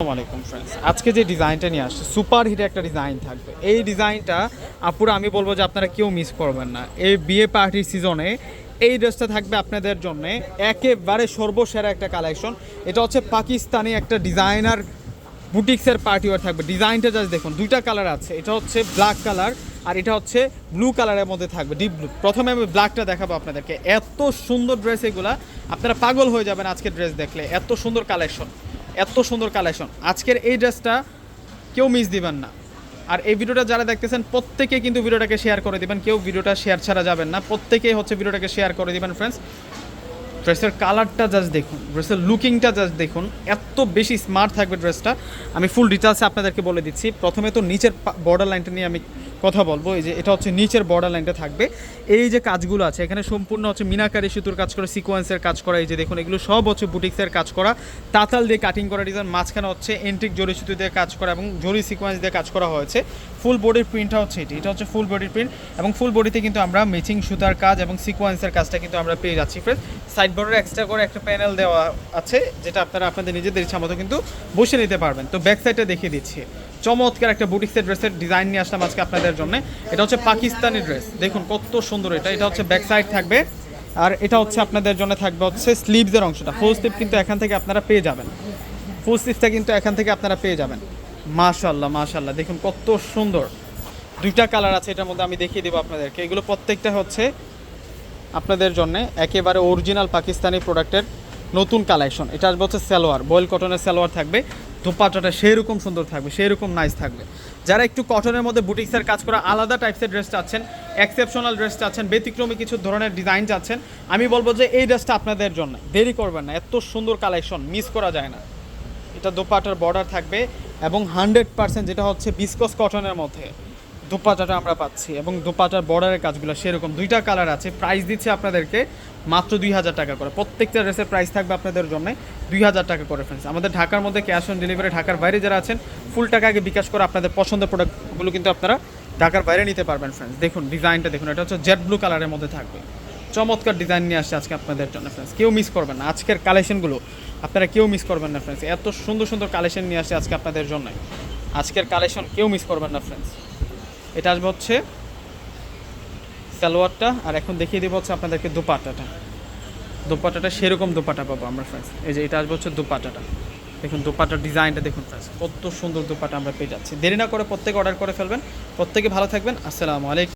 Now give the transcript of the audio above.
আসসালামু আলাইকুম ফ্রেন্ডস আজকে যে ডিজাইনটা নিয়ে আসছে সুপার হিট একটা ডিজাইন থাকবে। এই ডিজাইনটা আপুরা, আমি বলব যে আপনারা কেউ মিস করবেন না। এই বিয়ে পার্টির সিজনে এই ড্রেসটা থাকবে আপনাদের জন্য একেবারে সর্বসেরা একটা কালেকশন এটা হচ্ছে পাকিস্তানি একটা ডিজাইনার বুটিক্সের পার্টি ওয়ার থাকবে। ডিজাইনটা জাস্ট দেখুন, দুইটা কালার আছে। এটা হচ্ছে ব্ল্যাক কালার আর এটা হচ্ছে ব্লু কালারের মধ্যে থাকবে ডিপ ব্লু প্রথমে আমি ব্ল্যাকটা দেখাবো আপনাদেরকে। এত সুন্দর ড্রেস এগুলা, আপনারা পাগল হয়ে যাবেন আজকের ড্রেস দেখলে। এত সুন্দর কালেকশন এত সুন্দর কালেকশন আজকের এই ড্রেসটা কেউ মিস দিবেন না। আর এই ভিডিওটা যারা দেখতেছেন, প্রত্যেকে কিন্তু ভিডিওটাকে শেয়ার করে দিবেন। কেউ ভিডিওটা শেয়ার ছাড়া যাবেন না। প্রত্যেকেই হচ্ছে ভিডিওটাকে শেয়ার করে দিবেন ফ্রেন্ডস ড্রেসের কালারটা জাস্ট দেখুন, ড্রেসের লুকিংটা জাস্ট দেখুন। এত বেশি স্মার্ট থাকবে ড্রেসটা। আমি ফুল ডিটেলসে আপনাদেরকে বলে দিচ্ছি। প্রথমে তো নিচের বর্ডার লাইনটা নিয়ে আমি কথা বলব, এই যে এটা হচ্ছে নিচের বর্ডার লাইনটা থাকবে। এই যে কাজগুলো আছে, এখানে সম্পূর্ণ হচ্ছে মিনাকারি সুতোর কাজ করা সিকোয়েন্সের কাজ করা, এই যে দেখুন, এগুলো সব হচ্ছে বুটিক্সের কাজ করা। তাতাল দিয়ে কাটিং করা ডিজাইন মাঝখানে হচ্ছে এন্টিক জরি সুতো দিয়ে কাজ করা এবং জরি সিকোয়েন্স দিয়ে কাজ করা হয়েছে। ফুল বডির প্রিন্টটা হচ্ছে এটি, এটা হচ্ছে ফুল বডির প্রিন্ট এবং ফুল বডিতে কিন্তু আমরা ম্যাচিং সুতার কাজ এবং সিকোয়েন্সের কাজটা কিন্তু আমরা পেয়ে যাচ্ছি। ফ্রেন্ড সাইড বর্ডারে এক্সট্রা করে একটা প্যানেল দেওয়া আছে, যেটা আপনারা আপনাদের নিজেদের ইচ্ছা মতো কিন্তু বসে নিতে পারবেন। তো ব্যাক সাইডটা দেখিয়ে দিচ্ছি। চমৎকার একটা বুটিক্সের ড্রেসের ডিজাইন নিয়ে আসলাম আজকে আপনাদের জন্য। এটা হচ্ছে পাকিস্তানি ড্রেস। দেখুন, কত সুন্দর এটা। এটা হচ্ছে ব্যাক সাইড থাকবে। আর এটা হচ্ছে আপনাদের জন্য থাকবে হচ্ছে স্লিভসের অংশটা। ফুল স্লিভ কিন্তু এখান থেকে আপনারা পেয়ে যাবেন। ফুল স্লিভটা কিন্তু এখান থেকে আপনারা পেয়ে যাবেন। মাশাল্লাহ মাশাল্লাহ দেখুন, কত সুন্দর। দুইটা কালার আছে, এটার মধ্যে আমি দেখিয়ে দেবো আপনাদেরকে। এগুলো প্রত্যেকটা হচ্ছে আপনাদের জন্য একেবারে অরিজিনাল পাকিস্তানি প্রোডাক্টের নতুন কালেকশন এটা আসবে হচ্ছে সালোয়ার বয়েল কটনের সালোয়ার থাকবে। দোপাট্টাটা সেই রকম সুন্দর থাকবে সেই রকম নাইস থাকবে। যারা একটু কটনের মধ্যে বুটিক্সের কাজ করা আলাদা টাইপসের ড্রেস চাচ্ছেন এক্সেপশনাল ড্রেস চাচ্ছেন, ব্যতিক্রমী কিছু ধরনের ডিজাইন চাচ্ছেন, আমি বলব যে এই ড্রেসটা আপনাদের জন্য। দেরি করবেন না, এত সুন্দর কালেকশন মিস করা যায় না। এটা দোপাটার বর্ডার থাকবে এবং হান্ড্রেড পার্সেন্ট যেটা হচ্ছে বিসকস কটনের মধ্যে। দোপাটাটা আমরা পাচ্ছি এবং দোপাটার বর্ডারের কাজগুলো সেরকম। দুইটা কালার আছে। প্রাইস দিচ্ছে আপনাদেরকে মাত্র দুই হাজার টাকা করে। প্রত্যেকটা ড্রেসের প্রাইস থাকবে আপনাদের জন্য দুই হাজার টাকা করে ফ্রেন্ডস আমাদের ঢাকার মধ্যে ক্যাশ অন ডেলিভারি ঢাকার বাইরে যারা আছেন ফুল টাকা আগে বিকাশ করে আপনাদের পছন্দের প্রোডাক্টগুলো কিন্তু আপনারা ঢাকার বাইরে নিতে পারবেন ফ্রেন্ডস দেখুন ডিজাইনটা দেখুন। এটা হচ্ছে জেড ব্লু কালারের মধ্যে থাকবে। চমৎকার ডিজাইন নিয়ে আসছে আজকে আপনাদের জন্য ফ্রেন্ডস কেউ মিস করবেন না। আজকের কালেকশনগুলো আপনারা কেউ মিস করবেন না ফ্রেন্ডস এত সুন্দর সুন্দর কালেকশন নিয়ে আসছে আজকে আপনাদের জন্য। আজকের কালেকশন কেউ মিস করবেন না ফ্রেন্ডস এটা আসবে হচ্ছে সালোয়ারটা আর এখন দেখিয়ে দেবো হচ্ছে আপনাদেরকে দোপাটাটা। দোপাটাটা সেরকম দোপাটা পাবো আমরা ফ্রেন্ডস এই যে এটা আসবে হচ্ছে দোপাটাটা। দেখুন, দোপাটার ডিজাইনটা দেখুন ফ্রেন্ডস কত সুন্দর দোপাটা আমরা পেয়ে যাচ্ছি। দেরি না করে প্রত্যেকে অর্ডার করে ফেলবেন। প্রত্যেকে ভালো থাকবেন। আসসালামু আলাইকুম।